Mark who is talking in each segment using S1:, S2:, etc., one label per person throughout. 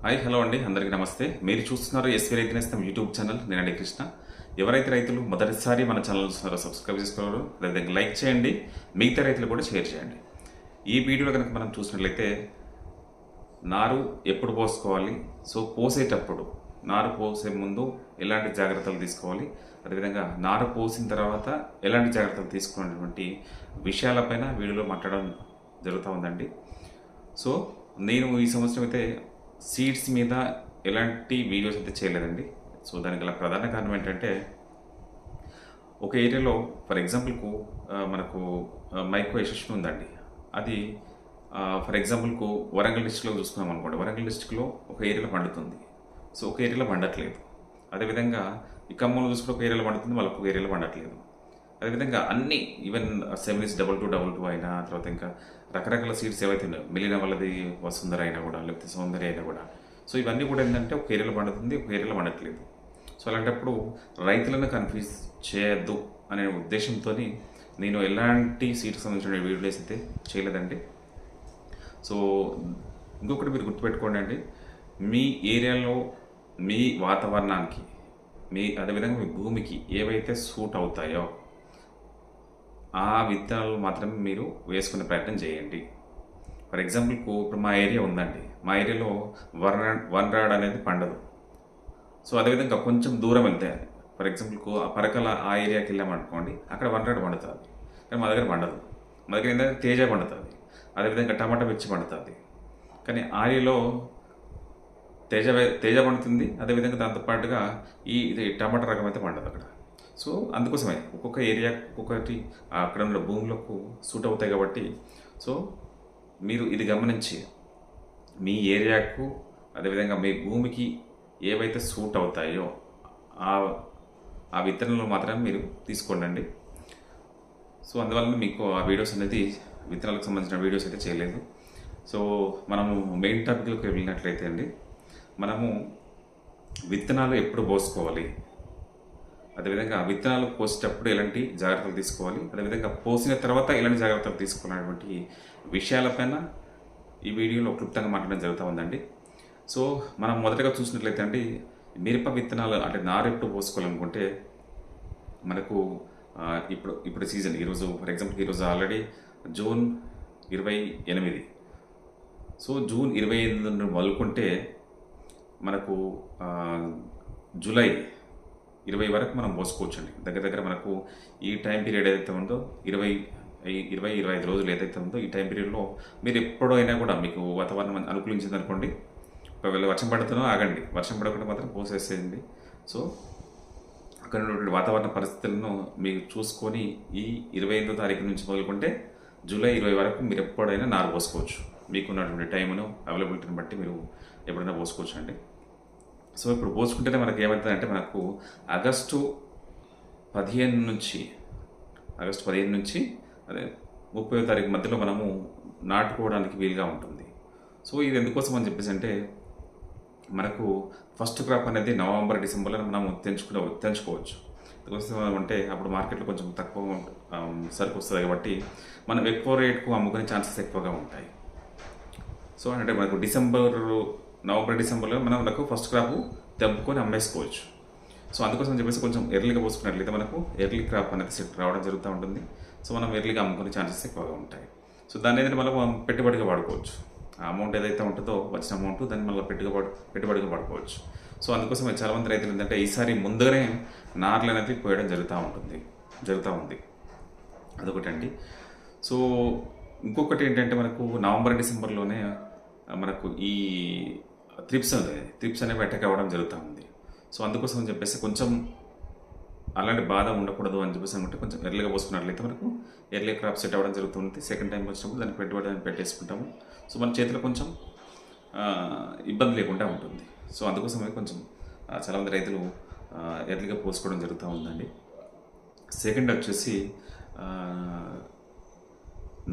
S1: Hi hello అండి. అందరికీ నమస్తే. మీరు చూస్తున్నారు ఎస్వీ రైతు నేస్తం యూట్యూబ్ ఛానల్. నేనండి కృష్ణ. ఎవరైతే రైతులు మొదటిసారి మన ఛానల్ చూస్తున్నారో సబ్స్క్రైబ్ చేసుకోరు అదేవిధంగా లైక్ చేయండి. మిగతా రైతులు కూడా షేర్ చేయండి. ఈ వీడియోలో కనుక మనం చూసినట్లయితే నారు ఎప్పుడు పోసుకోవాలి? సో పోసేటప్పుడు నారు పోసే ముందు ఎలాంటి జాగ్రత్తలు తీసుకోవాలి? అదేవిధంగా నారు పోసిన తర్వాత ఎలాంటి జాగ్రత్తలు తీసుకున్నటువంటి విషయాలపైన వీడియోలో మాట్లాడడం జరుగుతూ ఉందండి. సో నేను ఈ సంవత్సరం అయితే సీడ్స్ మీద ఎలాంటి వీడియోస్ అయితే చేయలేదండి. సో దానికి గల ప్రధాన కారణం ఏంటంటే ఒక ఏరియాలో ఫర్ ఎగ్జాంపుల్కు మనకు మైక్రో ఎసెషన్ ఉందండి. అది ఫర్ ఎగ్జాంపుల్కు వరంగల్ డిస్టిక్లో చూసుకున్నాం అనుకోండి. వరంగల్ డిస్టిక్లో ఒక ఏరియాలో పండుతుంది. సో ఒక ఏరియాలో పండట్లేదు. అదేవిధంగా ఈ ఖమ్మంలో చూసుకుంటే ఒక ఏరియాలో పండుతుంది. వాళ్ళకు ఒక ఏరియాలో పండట్లేదు. అదేవిధంగా అన్ని even sevens double two double two అయినా తర్వాత ఇంకా రకరకాల సీట్స్ ఏవైతే ఉన్నాయో మిలిన వాళ్ళది వసుంధర అయినా కూడా లేకపోతే సౌందర్య అయినా కూడా. సో ఇవన్నీ కూడా ఏంటంటే ఒక ఏరియాలో పండుతుంది ఒక ఏరియాలో పండట్లేదు. సో అలాంటప్పుడు రైతులను కన్ఫ్యూజ్ చేయొద్దు అనే ఉద్దేశంతో నేను ఎలాంటి సీట్కి సంబంధించిన వీడియోస్ అయితే చేయలేదండి. సో ఇంకొకటి మీరు గుర్తుపెట్టుకోండి అండి మీ ఏరియాలో మీ వాతావరణానికి మీ అదేవిధంగా మీ భూమికి ఏవైతే సూట్ అవుతాయో ఆ విత్తనాలు మాత్రమే మీరు వేసుకునే ప్రయత్నం చేయండి. ఫర్ ఎగ్జాంపుల్కు ఇప్పుడు మా ఏరియా ఉందండి. మా ఏరియాలో వన్ వన్ రాడ్ అనేది పండదు. సో అదేవిధంగా కొంచెం దూరం వెళ్తే ఫర్ ఎగ్జాంపుల్కు ఆ పరకల ఆ ఏరియాకి వెళ్ళామనుకోండి అక్కడ వన్ రాడ్ పండుతుంది. కానీ మా దగ్గర పండదు. మా దగ్గర ఏంటంటే తేజ పండుతుంది. అదేవిధంగా టమాటా మిర్చి పండుతుంది. కానీ ఆర్యలో తేజ తేజ పండుతుంది. అదేవిధంగా దాంతోపాటుగా ఈ ఇది టమాటా రకం అయితే పండదు అక్కడ. సో అందుకోసమే ఒక్కొక్క ఏరియా ఒక్కొక్కటి అక్కడ ఉన్న భూములకు సూట్ అవుతాయి కాబట్టి. సో మీరు ఇది గమనించి మీ ఏరియాకు అదేవిధంగా మీ భూమికి ఏవైతే సూట్ అవుతాయో ఆ ఆ విత్తనాలు మాత్రమే మీరు తీసుకోండి సో అందువల్ల మీకు ఆ వీడియోస్ అనేది విత్తనాలకు సంబంధించిన వీడియోస్ అయితే చేయలేదు. సో మనము మెయిన్ టాపిక్లోకి వెళ్ళినట్లయితే అండి మనము విత్తనాలు ఎప్పుడు పోసుకోవాలి? అదేవిధంగా విత్తనాలు పోసేటప్పుడు ఎలాంటి జాగ్రత్తలు తీసుకోవాలి? అదేవిధంగా పోసిన తర్వాత ఎలాంటి జాగ్రత్తలు తీసుకోవాలనేటువంటి విషయాలపైన ఈ వీడియోలో క్లుప్తంగా మాట్లాడడం జరుగుతూ ఉందండి. సో మనం మొదటగా చూసినట్లయితే అండి మిరప విత్తనాలు అంటే నారెప్పుడు పోసుకోవాలనుకుంటే మనకు ఇప్పుడు ఇప్పుడు సీజన్ ఈరోజు ఫర్ ఎగ్జాంపుల్ ఈరోజు ఆల్రెడీ జూన్ ఇరవై ఎనిమిది. సో జూన్ ఇరవై ఎనిమిది నుండి మొదలుకుంటే మనకు జూలై ఇరవై వరకు మనం మోసుకోవచ్చండి. దగ్గర దగ్గర మనకు ఈ టైం పీరియడ్ ఏదైతే ఉందో ఇరవై ఇరవై ఇరవై ఐదు రోజులు ఏదైతే ఉందో ఈ టైం పీరియడ్లో మీరు ఎప్పుడైనా కూడా మీకు వాతావరణం అనుకూలించింది అనుకోండి ఒకవేళ వర్షం పడుతున్నా ఆగండి. వర్షం పడకుండా మాత్రం పోసేసేయండి. సో అక్కడ ఉన్నటువంటి వాతావరణ పరిస్థితులను మీరు చూసుకొని ఈ ఇరవై ఎనిమిదో తారీఖు నుంచి మొదలుకుంటే జూలై ఇరవై వరకు మీరు ఎప్పుడైనా నారు పోసుకోవచ్చు. మీకున్నటువంటి టైమును అవైలబిలిటీని బట్టి మీరు ఎప్పుడైనా పోసుకోవచ్చు అండి సో ఇప్పుడు పోల్చుకుంటేనే మనకి ఏమవుతుందంటే మనకు ఆగస్టు పదిహేను నుంచి ఆగస్టు పదిహేను నుంచి అదే ముప్పై తారీఖు మధ్యలో మనము నాటుకోవడానికి వీలుగా ఉంటుంది. సో ఇది ఎందుకోసం అని చెప్పేసి అంటే మనకు ఫస్ట్ క్రాప్ అనేది నవంబర్ డిసెంబర్లో మనం తెంచుకునే తెంచుకోవచ్చు. ఎందుకోసం అంటే అప్పుడు మార్కెట్లో కొంచెం తక్కువ సరుకు వస్తుంది కాబట్టి మనం ఎక్కువ రేట్కు అమ్ముకునే ఛాన్సెస్ ఎక్కువగా ఉంటాయి. సో అంటే మనకు డిసెంబర్ నవంబర్ డిసెంబర్లో మనం మనకు ఫస్ట్ క్రాప్ తెంపుకొని అమ్మేసుకోవచ్చు. సో అందుకోసం చెప్పేసి కొంచెం ఎర్లీగా పోసుకున్నట్లయితే మనకు ఎర్లీ క్రాప్ అనేది సెట్ రావడం జరుగుతూ ఉంటుంది. సో మనం ఎర్లీగా అమ్ముకునే ఛాన్సెస్ ఎక్కువగా ఉంటాయి. సో దాన్ని ఏదైతే మనం పెట్టుబడిగా వాడుకోవచ్చు. ఆ అమౌంట్ ఏదైతే ఉంటుందో వచ్చిన అమౌంట్ దాన్ని మళ్ళీ పెట్టుబడి పెట్టుబడిగా వాడుకోవచ్చు. సో అందుకోసం చాలామంది రైతులు ఏంటంటే ఈసారి ముందుగానే నార్లు అనేది పోయడం జరుగుతూ ఉంటుంది. జరుగుతూ ఉంది. అదొకటండి. సో ఇంకొకటి ఏంటంటే మనకు నవంబర్ డిసెంబర్లోనే మనకు ఈ త్రిప్స్ అనేది త్రిప్స్ అనేవి అటాక్ అవ్వడం జరుగుతూ ఉంది. సో అందుకోసం అని చెప్పేసి కొంచెం అలాంటి బాధ ఉండకూడదు అని చెప్పేసి అనుకుంటే కొంచెం ఎర్లీగా పోసుకున్నట్లయితే మనకు ఎర్లీ క్రాప్ సెట్ అవ్వడం జరుగుతుంది. సెకండ్ టైం వచ్చినప్పుడు దాన్ని పెట్టుబడి అని పెట్టేసుకుంటాము. సో మన చేతిలో కొంచెం ఇబ్బంది లేకుండా ఉంటుంది. సో అందుకోసమే కొంచెం చాలా చాలామంది రైతులు ఎర్లీగా పోసుకోవడం జరుగుతూ ఉందండి. సెకండ్ వచ్చేసి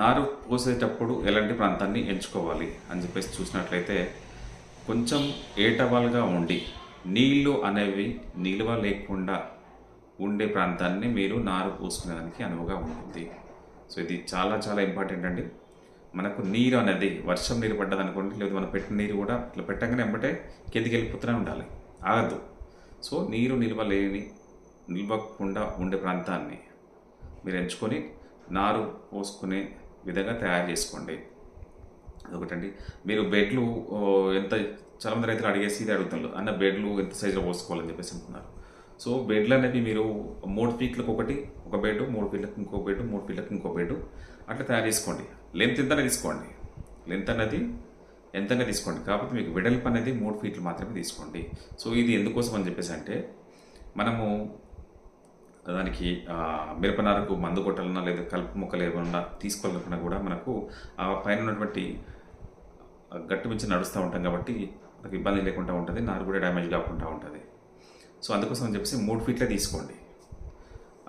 S1: నారు పోసేటప్పుడు ఎలాంటి ప్రాంతాన్ని ఎంచుకోవాలి అని చెప్పేసి చూసినట్లయితే కొంచెం ఏటవాలుగా ఉండి నీళ్ళు అనేవి నిల్వ లేకుండా ఉండే ప్రాంతాన్ని మీరు నారు పోసుకునేదానికి అనువుగా ఉంటుంది. సో ఇది చాలా చాలా ఇంపార్టెంట్ అండి. మనకు నీరు అనేది వర్షం నీరు పడ్డది అనుకోండి లేదా మనం పెట్టిన నీరు కూడా ఇట్లా పెట్టగానే వెంబటే కిందికి వెళ్ళిపోతూనే ఉండాలి. ఆగద్దు. సో నీరు నిల్వ లేని నిల్వకుండా ఉండే ప్రాంతాన్ని మీరు ఎంచుకొని నారు పోసుకునే విధంగా తయారు చేసుకోండి. ఒకటండి మీరు బెడ్లు ఎంత చాలామంది రైతులు అడిగేసి ఇది అడుగుతున్నారు. అన్న బెడ్లు ఎంత సైజులో పోసుకోవాలని చెప్పేసి అంటున్నారు సో బెడ్లు అనేవి మీరు మూడు ఫీట్లకు ఒకటి ఒక బెడ్ మూడు ఫీట్లకు ఇంకో బెడ్ మూడు ఫీట్లకు ఇంకో బెడ్ అట్లా తయారు చేసుకోండి. లెంత్ ఎంతనే తీసుకోండి. లెంత్ అనేది ఎంతనే తీసుకోండి. కాకపోతే మీకు వెడల్పు అనేది మూడు ఫీట్లు మాత్రమే తీసుకోండి. సో ఇది ఎందుకోసం అని చెప్పేసి అంటే మనము దానికి మిరప మిరపనారకు మందు కొట్టాలన్నా లేదా కలుపు మొక్కలు ఏమన్నా తీసుకోవాలనుకున్నా కూడా మనకు ఆ పైన ఉన్నటువంటి ఆ గట్టు మించి నడుస్తూ ఉంటాం కాబట్టి మనకు ఇబ్బంది లేకుండా ఉంటుంది నారు కూడా డ్యామేజ్ కాకుండా ఉంటుంది. సో అందుకోసం అని చెప్పేసి మూడు ఫీట్లే తీసుకోండి.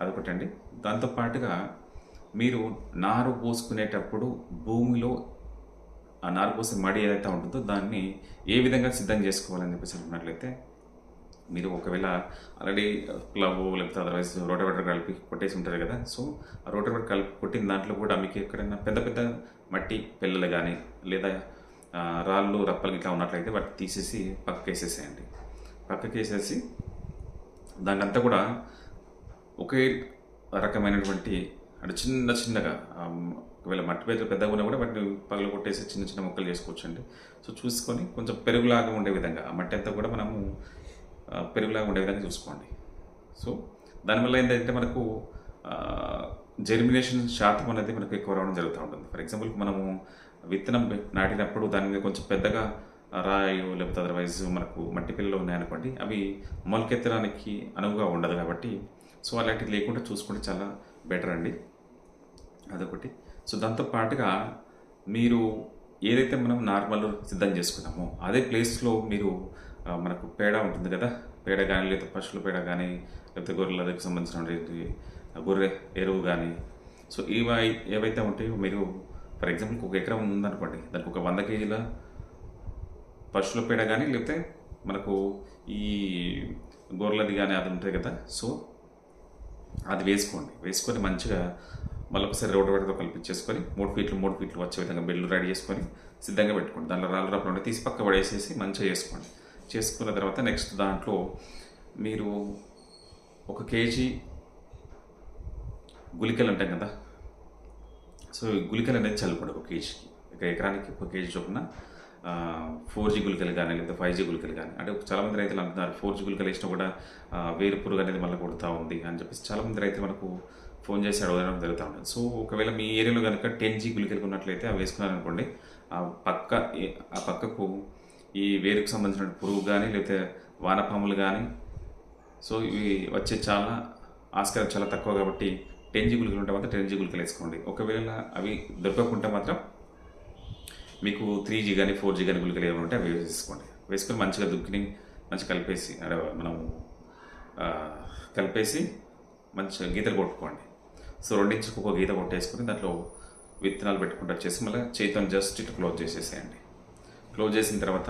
S1: అదొకటండి. దాంతో పాటుగా మీరు నారు పోసుకునేటప్పుడు భూమిలో ఆ నారు పోసే మడి ఏదైతే ఉంటుందో దాన్ని ఏ విధంగా సిద్ధం చేసుకోవాలని చెప్పేసి అనుకున్నట్లయితే మీరు ఒకవేళ ఆల్రెడీ క్లబ్ లేకపోతే అదర్వైజ్ రోటవేటర్ కలిపి కొట్టేసి ఉంటారు కదా సో ఆ రోటవేటర్ కలిపి కొట్టిన దాంట్లో కూడా మీకు ఎక్కడైనా పెద్ద పెద్ద మట్టి పిల్లలు కానీ లేదా రాళ్ళు రప్పలు ఇట్లా ఉన్నట్లయితే వాటిని తీసేసి పక్కకి వేసేసేయండి పక్కకి వేసేసి దానికంతా అంతా కూడా ఒకే రకమైనటువంటి అంటే చిన్న చిన్నగా ఒకవేళ మట్టి పేదలు పెద్దగా ఉన్నా కూడా వాటిని పగలు కొట్టేసి చిన్న చిన్న మొక్కలు చేసుకోవచ్చండి. సో చూసుకొని కొంచెం పెరుగులాగా ఉండే విధంగా ఆ మట్టి అంతా కూడా మనము పెరుగులాగా ఉండే విధంగా చూసుకోండి. సో దానివల్ల ఏంటంటే మనకు జెర్మినేషన్ శాతం అనేది మనకు ఎక్కువ రావడం జరుగుతూ ఉంటుంది. ఫర్ ఎగ్జాంపుల్ మనము విత్తనం నాటినప్పుడు దాని మీద కొంచెం పెద్దగా రాయో లేకపోతే అదర్వైజ్ మనకు మట్టి పిల్లలు ఉన్నాయనుకోండి అవి మొలకెత్తడానికి అనువుగా ఉండదు కాబట్టి సో అలాంటివి లేకుండా చూసుకుంటే చాలా బెటర్ అండి. అదొకటి. సో దాంతో పాటుగా మీరు ఏదైతే మనం నార్మల్ సిద్ధం చేసుకున్నామో అదే ప్లేస్లో మీరు మనకు పేడ ఉంటుంది కదా పేడ కానీ లేదా పశువుల పేడ కానీ లేకపోతే గొర్రెలకు సంబంధించినటువంటి గొర్రె ఎరువు కానీ సో ఇవి ఏవైతే ఉంటాయో మీరు ఫర్ ఎగ్జాంపుల్ ఒక ఎకరం ఉందనుకోండి దానికి ఒక వంద కేజీల పశువుల పేడ కానీ లేకపోతే మనకు ఈ గొర్రెలది కానీ అది ఉంటుంది కదా సో అది వేసుకోండి. వేసుకొని మంచిగా మళ్ళీ ఒకసారి రోడ్డు వాటితో కల్పించేసుకొని మూడు ఫీట్లు మూడు ఫీట్లు వచ్చే విధంగా బెల్లు రెడీ చేసుకొని సిద్ధంగా పెట్టుకోండి. దాంట్లో రాళ్ళు రప్పలు ఉంటే తీసి పక్క పడేసేసి మంచిగా చేసుకోండి చేసుకున్న తర్వాత నెక్స్ట్ దాంట్లో మీరు ఒక కేజీ గుళికలు అంటాం కదా. సో గులికలు గుళికలు అనేది చల్లుకోండి ఒక కేజీకి. ఒక ఎకరానికి ఒక కేజీ చొప్పున ఫోర్ జీ గుళికలు కానీ లేదా ఫైవ్ జీ గుళికలు కానీ. అంటే చాలామంది రైతులు అంటున్నారు ఫోర్ జీ గుళికలు వేసినా కూడా వేరు పురుగు అనేది మళ్ళీ కొడుతూ ఉంది అని చెప్పేసి చాలామంది రైతులు మనకు ఫోన్ చేసి అడగడం జరుగుతూ ఉంటుంది. సో ఒకవేళ మీ ఏరియాలో కనుక టెన్ జీ గుళికలు ఉన్నట్లయితే అవి వేసుకున్నారనుకోండి ఆ పక్క ఆ పక్కకు ఈ వేరుకు సంబంధించిన పురుగు కానీ లేకపోతే వానపాములు కానీ సో ఇవి వచ్చే చాలా ఆస్కారం చాలా తక్కువ కాబట్టి టెన్జీ గుళికలు ఉంటే మాత్రం టెన్జీ గుళికలు వేసుకోండి. ఒకవేళ అవి దొరకకుంటే మాత్రం మీకు త్రీ జీ కానీ ఫోర్ జీ కానీ గుళికలు ఏమైనా ఉంటే అవి వేసుకోండి. వేసుకొని మంచిగా దుక్కిని మంచిగా కలిపేసి అంటే మనం కలిపేసి మంచిగా గీతలు కొట్టుకోండి. సో రెండించుకు ఒక గీత కొట్టేసుకొని దాంట్లో విత్తనాలు పెట్టుకుంటూ వచ్చేసి మళ్ళీ చేతితో జస్ట్ ఇటు క్లోజ్ చేసేసేయండి. క్లోజ్ చేసిన తర్వాత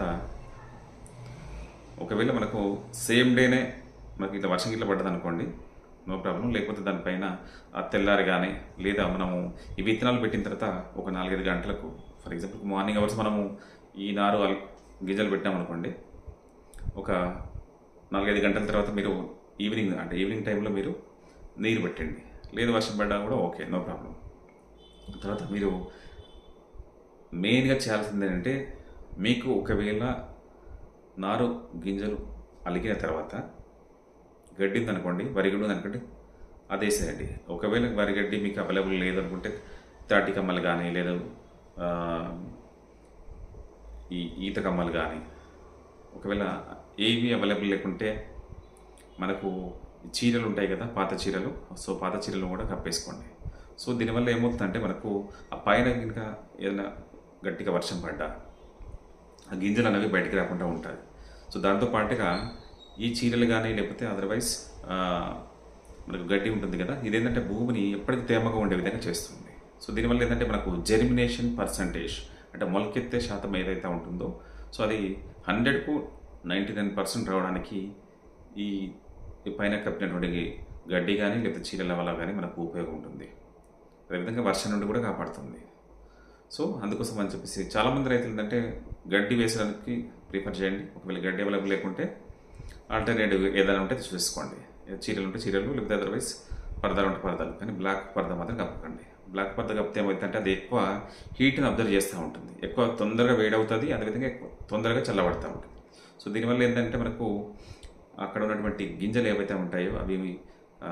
S1: ఒకవేళ మనకు సేమ్ డేనే మనకి ఇట్లా వర్షం గిట్ల పడ్డది అనుకోండి నో ప్రాబ్లం లేకపోతే దానిపైన ఆ తెల్లారి కానీ లేదా మనము ఈ విత్తనాలు పెట్టిన తర్వాత ఒక నాలుగైదు గంటలకు ఫర్ ఎగ్జాంపుల్ మార్నింగ్ అవర్స్ మనము ఈ నారు గింజలు పెట్టామనుకోండి ఒక నాలుగైదు గంటల తర్వాత మీరు ఈవినింగ్ అంటే ఈవినింగ్ టైంలో మీరు నీరు పెట్టండి. లేదు వర్షం పడ్డా కూడా ఓకే నో ప్రాబ్లం తర్వాత మీరు మెయిన్గా చేయాల్సింది ఏంటంటే మీకు ఒకవేళ నారు గింజలు అలిగిన తర్వాత గడ్డి ఉందనుకోండి వరిగడ్డి అనుకోండి అదే సరే ఒకవేళ వరిగడ్డి మీకు అవైలబుల్ లేదనుకుంటే తాటి కమ్మలు కానీ లేదా ఈ ఈత కమ్మలు కానీ ఒకవేళ ఏవి అవైలబుల్ లేకుంటే మనకు చీరలు ఉంటాయి కదా పాత చీరలు. సో పాత చీరలు కూడా కప్పేసుకోండి. సో దీనివల్ల ఏమవుతుందంటే మనకు ఆ పైన కనుక ఏదైనా గట్టిగా వర్షం పడ్డా ఆ గింజలు అనేవి బయటికి రాకుండా ఉంటుంది సో దాంతో పాటుగా ఈ చీరలు కానీ లేకపోతే అదర్వైజ్ మనకు గడ్డి ఉంటుంది కదా ఇదేంటంటే భూమిని ఎప్పటికీ తేమగా ఉండే విధంగా చేస్తుంది. సో దీనివల్ల ఏంటంటే మనకు జెర్మినేషన్ పర్సంటేజ్ అంటే మొలకెత్తే శాతం ఏదైతే ఉంటుందో సో అది హండ్రెడ్కు నైంటీ నైన్ పర్సెంట్ రావడానికి ఈ ఈ పైన కప్పినటువంటి గడ్డి కానీ లేకపోతే చీరల వల్ల కానీ మనకు ఉపయోగం ఉంటుంది. అదేవిధంగా వర్షం నుండి కూడా కాపాడుతుంది. సో అందుకోసం అని చెప్పేసి చాలామంది రైతులు ఏంటంటే గడ్డి వేసడానికి ప్రిఫర్ చేయండి. ఒకవేళ గడ్డి అవైలబుల్ లేకుంటే ఆల్టర్నేటివ్ ఏదైనా ఉంటే చూసుకోండి చీరలు ఉంటే చీరలు లేకపోతే అదర్వైజ్ పరదాలు ఉంటే పరదాలు. కానీ బ్లాక్ పరదా మాత్రం కప్పకండి. బ్లాక్ పరద కప్పితే ఏమవుతుందంటే అది ఎక్కువ హీట్ని అబ్జర్వ్ చేస్తూ ఉంటుంది. ఎక్కువ తొందరగా వేడవుతుంది అదేవిధంగా ఎక్కువ తొందరగా చల్లబడుతూ ఉంటుంది. సో దీనివల్ల ఏంటంటే మనకు అక్కడ ఉన్నటువంటి గింజలు ఏవైతే ఉంటాయో అవి ఆ,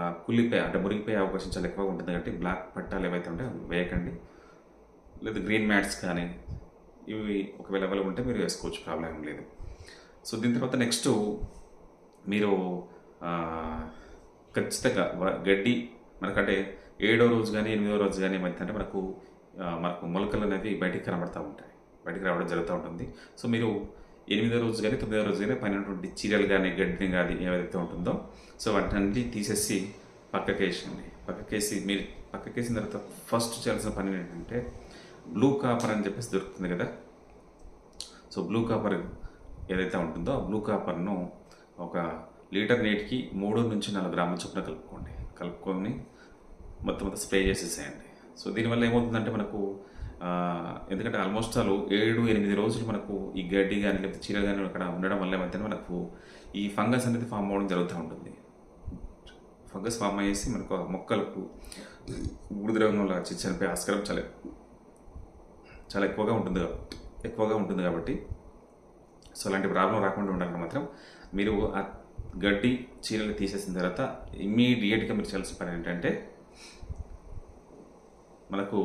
S1: అంటే మురిగిపోయే అవకాశం చాలా ఎక్కువగా ఉంటుంది. కాబట్టి బ్లాక్ పట్టాలు ఏవైతే ఉంటాయో వేయకండి. లేదా గ్రీన్ మ్యాట్స్ కానీ ఇవి ఒకవేళ అవైలబుల్ ఉంటే మీరు వేసుకోవచ్చు ప్రాబ్లం ఏం లేదు. సో దీని తర్వాత నెక్స్ట్ మీరు ఖచ్చితంగా గడ్డి మనకంటే ఏడో రోజు కానీ ఎనిమిదో రోజు కానీ ఏమైందంటే మనకు మనకు మొలకలు అనేవి బయటికి కనబడతా ఉంటాయి. బయటికి రావడం జరుగుతూ ఉంటుంది. సో మీరు ఎనిమిదో రోజు కానీ తొమ్మిదో రోజు కానీ పైన చీరలు కానీ గడ్డిని కానీ ఏదైతే ఉంటుందో సో వాటిని తీసేసి పక్కకేసండి పక్కకేసి మీరు పక్కకేసిన తర్వాత ఫస్ట్ చేయాల్సిన పని ఏంటంటే బ్లూ కాపర్ అని చెప్పేసి దొరుకుతుంది కదా? సో బ్లూ కాపర్ ఏదైతే ఉంటుందో ఆ బ్లూ కాపర్ను ఒక లీటర్ నీటికి మూడు నుంచి నాలుగు గ్రాముల చొప్పున కలుపుకోండి. కలుపుకొని మొత్తం మొత్తం స్ప్రే చేసేసేయండి. సో దీనివల్ల ఏమవుతుందంటే మనకు ఎందుకంటే ఆల్మోస్ట్ ఆల్ ఏడు ఎనిమిది రోజులు మనకు ఈ గడ్డి కానీ లేకపోతే చీర కానీ అక్కడ ఉండడం వల్ల ఏమైతే మనకు ఈ ఫంగస్ అనేది ఫామ్ అవ్వడం జరుగుతూ ఉంటుంది. ఫంగస్ ఫామ్ అయ్యేసి మనకు ఆ మొక్కలకు బూడిద రంగులో ఆస్కారం చాలా చాలా ఎక్కువగా ఉంటుంది ఎక్కువగా ఉంటుంది కాబట్టి. సో అలాంటి ప్రాబ్లం రాకుండా ఉండాలంటే మాత్రం మీరు ఆ గడ్డి చీరలు తీసేసిన తర్వాత ఇమ్మీడియట్గా మీరు చేయాల్సిన పని ఏంటంటే మనకు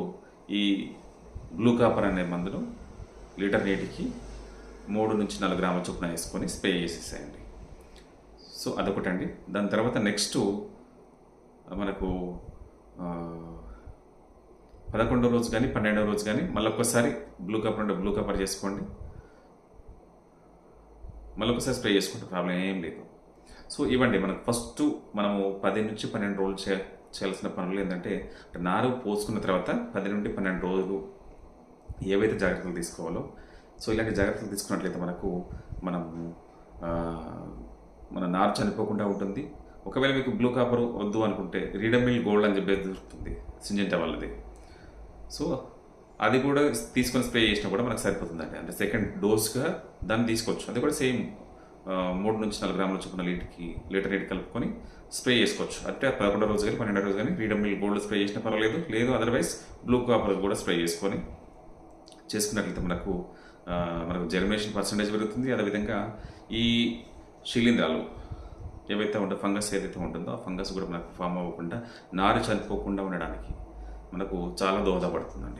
S1: ఈ బ్లూ కాపర్ అనే మందును లీటర్ నీటికి మూడు నుంచి నాలుగు గ్రాముల చొప్పున వేసుకొని స్ప్రే చేసేసేయండి. సో అదొకటండి. దాని తర్వాత నెక్స్ట్ మనకు పదకొండో రోజు కానీ పన్నెండవ రోజు కానీ మళ్ళీ ఒక్కసారి బ్లూ కపర్ అంటే బ్లూ కపర్ చేసుకోండి. మళ్ళీ ఒకసారి స్ప్రే చేసుకుంటే ప్రాబ్లం ఏం లేదు. సో ఇవ్వండి మనకు ఫస్ట్ మనము పది నుంచి పన్నెండు రోజులు చే చేయాల్సిన పనులు ఏంటంటే నారు పోసుకున్న తర్వాత పది నుండి పన్నెండు రోజులు ఏవైతే జాగ్రత్తలు తీసుకోవాలో సో ఇలాంటి జాగ్రత్తలు తీసుకున్నట్లయితే మనకు మనం మన నారు చనిపోకుండా ఉంటుంది. ఒకవేళ మీకు బ్లూ కాపర్ వద్దు అనుకుంటే రీడమిల్ గోల్డ్ అని చెప్పేది దొరుకుతుంది సింజెంటా వాళ్ళది. సో అది కూడా తీసుకొని స్ప్రే చేసినా కూడా మనకు సరిపోతుందండి. అంటే సెకండ్ డోస్గా దాన్ని తీసుకోవచ్చు. అది కూడా సేమ్ మూడు నుంచి నాలుగు గ్రాముల చొప్పున లీటర్కి లీటర్ నీటి కలుపుకొని స్ప్రే చేసుకోవచ్చు. అంటే పదకొండో రోజు కానీ పన్నెండో రోజు కానీ ఫ్రీడమ్ మిల్ గోల్డ్ స్ప్రే చేసినా పర్వాలేదు. లేదు అదర్వైజ్ బ్లూ కాపర్ కూడా స్ప్రే చేసుకొని చేసుకున్నట్లయితే మనకు మనకు జర్మినేషన్ పర్సంటేజ్ పెరుగుతుంది. అదేవిధంగా ఈ శిలీంధ్రాలు ఏవైతే ఉంటాయో ఫంగస్ ఏదైతే ఉంటుందో ఆ ఫంగస్ కూడా మనకు ఫామ్ అవ్వకుండా నారు చనిపోకుండా ఉండడానికి మనకు చాలా దోహదపడుతుందండి.